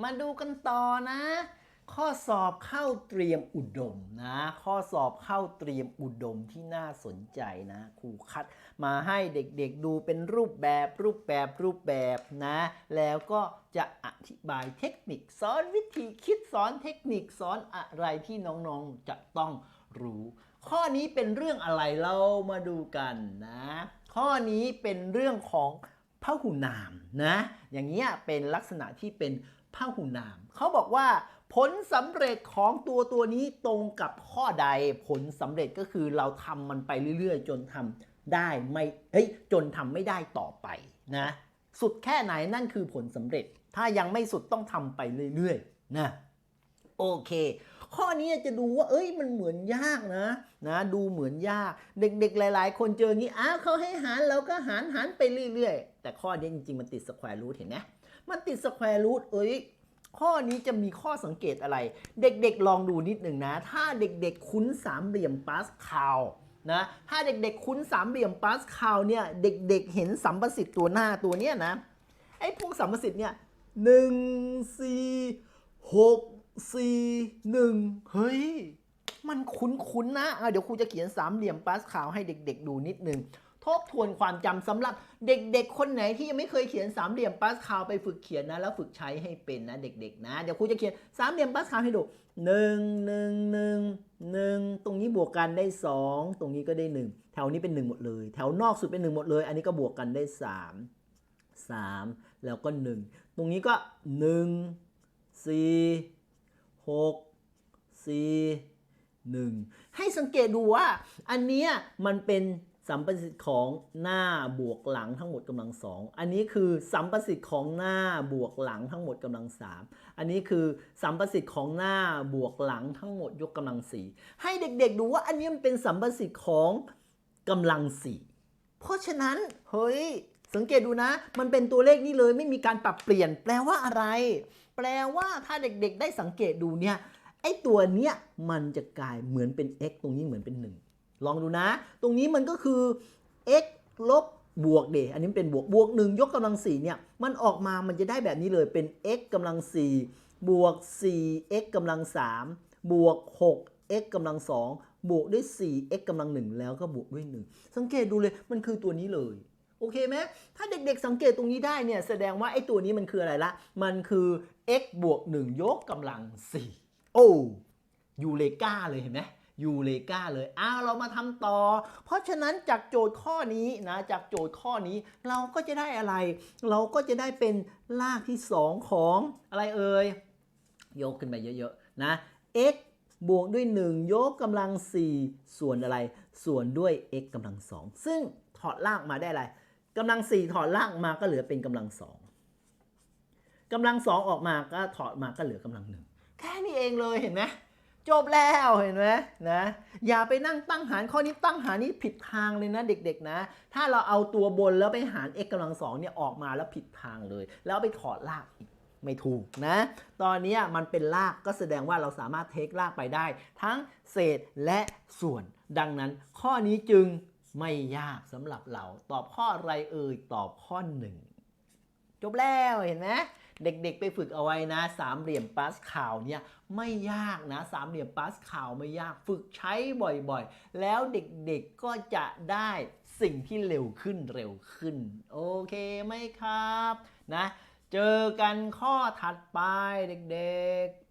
มาดูกันต่อนะ ข้อสอบเข้าเตรียมอุดมนะ ข้อสอบเข้าเตรียมอุดมที่น่าสนใจนะครูคัดมาให้เด็กๆดูเป็นรูปแบบรูปแบบรูปแบบนะ แล้วก็จะอธิบายเทคนิคสอนวิธีคิดสอนเทคนิคสอนอะไรที่น้องๆจะต้องรู้ ข้อนี้เป็นเรื่องอะไรเรามาดูกันนะ ข้อนี้เป็นเรื่องของ พหุนามนะอย่างเงี้ยเป็นลักษณะที่เป็นพหุนาม เขาบอกว่า ผลสำเร็จของตัวตัวนี้ตรงกับข้อใดผลสำเร็จก็คือเราทำมันไปเรื่อยๆ จนทำได้ไม่เฮ้ยจนทำไม่ได้ต่อไปนะสุดแค่ไหนนั่นคือผลสำเร็จ ถ้ายังไม่สุดต้องทำไปเรื่อยๆนะโอเค ข้อนี้จะดูว่า เอ้ยมันเหมือนยากนะนะดูเหมือนยาก เด็กๆ หลาย ๆ คนเจออย่างนี้อ้าวเขาให้หารเราก็หารหารไปเรื่อยๆ แต่ข้อนี้จริงๆ มันติดสแควร์รูทเห็นไหมมันติดสแควร์รูทเอ้ยข้อนี้จะมีข้อสังเกตอะไร เด็กๆ ลองดูนิดหนึ่งนะ ถ้าเด็กๆ คุ้นสามเหลี่ยมปาสคาลนะ ถ้าเด็กๆ คุ้นสามเหลี่ยมปาสคาลเนี่ยเด็กๆ เห็นสัมประสิทธิ์ตัวหน้าตัวเนี้ยนะไอ้พวกสัมประสิทธิ์เนี่ยหนึ่งสี่หก สี่หนึ่งเฮ้ย มันคุ้นๆนะอะเดี๋ยวครูจะเขียนสามเหลี่ยมปาสคาลให้เด็กๆ ดูนิดหนึ่งทบทวนความจำสำหรับเด็กๆ คนไหนที่ยังไม่เคยเขียนสามเหลี่ยมปาสคาลไปฝึกเขียนนะ แล้วฝึกใช้ให้เป็นนะเด็กๆ นะ เดี๋ยวครูจะเขียนสามเหลี่ยมปาสคาลให้ดูหนึ่งหนึ่งหนึ่งหนึ่งตรงนี้บวกกันได้สองตรงนี้ก็ได้หนึ่งแถวนี้เป็นหนึ่งหมดเลย แถวนอกสุดเป็นหนึ่งหมดเลย อันนี้ก็บวกกันได้สามสามแล้วก็หนึ่งตรงนี้ก็หนึ่งสี่ หกสี่หนึ่งให้สังเกตดูว่า อันเนี้ยมันเป็นสัมประสิทธิ์ของหน้าบวกหลังทั้งหมดกำลังสอง อันนี้คือสัมประสิทธิ์ของหน้าบวกหลังทั้งหมดกำลังสามอันนี้คือสัมประสิทธิ์ของหน้าบวกหลังทั้งหมดยกกำลังสี่ให้เด็กๆดูว่าอันนี้มันเป็นสัมประสิทธิ์ของกำลังสี่ เพราะฉะนั้นเฮ้ย สังเกตดูนะ มันเป็นตัวเลขนี้เลยไม่มีการปรับเปลี่ยน แปลว่าอะไร แปลว่าถ้าเด็กๆ ได้สังเกตดูเนี่ยไอ้ตัวเนี้ยมันจะกลายเหมือนเป็น x ตรงนี้เหมือนเป็น 1 ลองดูนะ ตรงนี้มันก็คือ x ลบบวกเดอันนี้เป็นบวกบวก1ยกกำลัง4เนี่ยมันออกมามันจะได้แบบนี้เลยเป็น x กำลัง4บวก 4x กำลัง3บวก 6x กำลัง2บวกด้วย 4x กำลัง1แล้วก็บวกด้วย 1 สังเกตดูเลยมันคือตัวนี้เลย โอเคไหมถ้าเด็กๆสังเกตตรงนี้ได้เนี่ยแสดงว่าไอ้ตัวนี้มันคืออะไรละ มันคือ x บวก 1 ยกกำลัง 4 โอ้ยูเลกาเลยเห็นไหมยูเลกาเลยอ้าวเรามาทำต่อ เพราะฉะนั้นจากโจทย์ข้อนี้นะจากโจทย์ข้อนี้เราก็จะได้อะไร เราก็จะได้เป็นรากที่ 2 ของอะไรเอ่ยยกขึ้นไปเยอะๆนะ x บวกด้วย 1 ยกกำลัง 4 ส่วนอะไร ส่วนด้วย x กำลัง 2 ซึ่งถอดรากมาได้อะไร กำลัง4ถอดรากมาก็เหลือเป็นกำลัง2กำลัง2องออกมาก็ถอดมาก็เหลือกำลัง1แค่นี้เองเลยเห็นไหมจบแล้วเห็นไหมนะอย่าไปนั่งตั้งหารข้อนี้ตั้งหารนี้ผิดทางเลยนะเด็กๆนะ ถ้าเราเอาตัวบนแล้วไปหาร x กำลังสองเนี่ยออกมาแล้วผิดทางเลย แล้วไปถอดรากอีกไม่ถูกนะ ตอนนี้มันเป็นรากก็แสดงว่าเราสามารถเทครากไปได้ ทั้งเศษและส่วน ดังนั้นข้อนี้จึง ไม่ยากสำหรับเราตอบข้ออะไรเอ่ยตอบข้อหนึ่งจบแล้วเห็นไหมเด็กๆ ไปฝึกเอาไว้นะ สามเหลี่ยมปาสคาลเนี่ยไม่ยากนะ สามเหลี่ยมปาสคาลไม่ยากฝึกใช้บ่อยๆ แล้วเด็กๆก็จะได้สิ่งที่เร็วขึ้นเร็วขึ้น โอเคไหมครับนะ เจอกันข้อถัดไปเด็กๆ